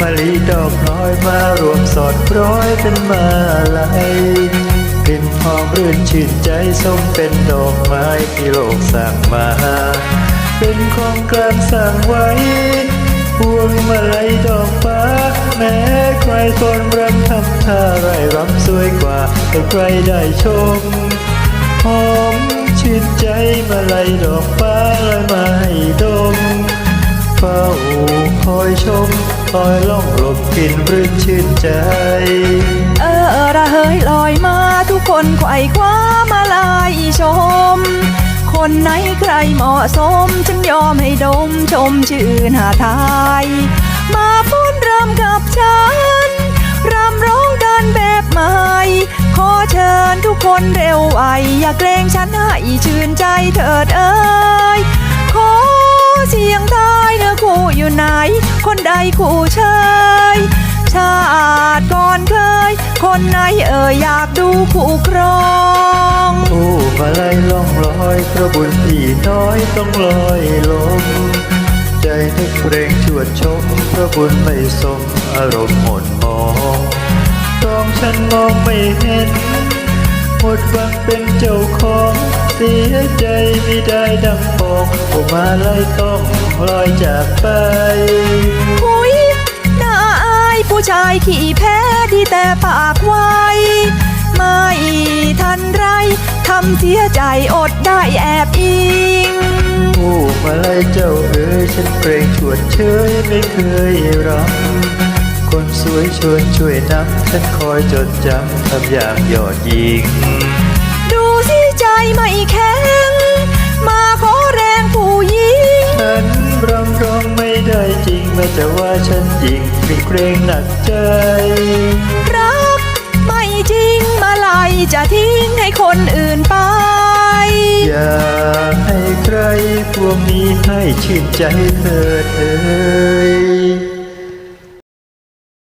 มะลิดอกน้อยมารวมสอดร้อยเป็นมาลัยกลิ่นหอมรื่นชื่นใจสมเป็นดอกไม้ที่โลกสร้างมา เป็นของกลางสร้างไว้พวงมาลัยดอกฟ้า แม้ใครคนรำทำท่าไรรำสวยกว่าให้ใครได้ชม อยชมคอยล่องลมกินรื่นชื่นใจ เออระเหยลอยมาทุกคนไขว่คว้ามาลายชม คนไหนใครเหมาะสม ฉันยอมให้ดมชมชื่นหาไทยมาฟ้นรำกับฉันรำร้องกันแบบใหม่ขอเชิญทุกคนเร็วไวอย่าเกรงฉันให้ชื่นใจเถิดเอ้ยขอเสียงทาย คู่อยู่ไหน คนใดคู่เชยชาติก่อนเคย คนไหนเอ่ยอยากดูคู่ครองผู้มาลัยล่องลอยพระบุญพี่น้อยต้องลอยลมใจนึกเรงชวดชมพระบุญไม่สมอารมณ์หมดมองต้องฉันมองไม่เห็นหมดหวังเป็นเจ้าของ สียใจไม่ได้ดังปองผู้มาลัยต้องลอยจากไป หุยน่าอายผู้ชายขี่แพ้ดีแต่ปากไวไม่ทันไรทำเสียใจอดได้แอบอิงผู้มาลัยเจ้าเอ๋ยฉันเกรงชวดเชยไม่เคยรำคนสวยชวนช่วยนำฉันคอยจดจำทำอย่างยอดยิงดูสิ ใจไม่แข็ง มาขอแรงผู้หญิง ฉันรำร้องไม่ได้จริงแม้จะว่าฉันหญิงมีเกรงหนักใจ รักไม่จริงมาลายจะทิ้งให้คนอื่นไป อย่าให้ใครพวกนี้ให้ชื่นใจเถิดเอ่ย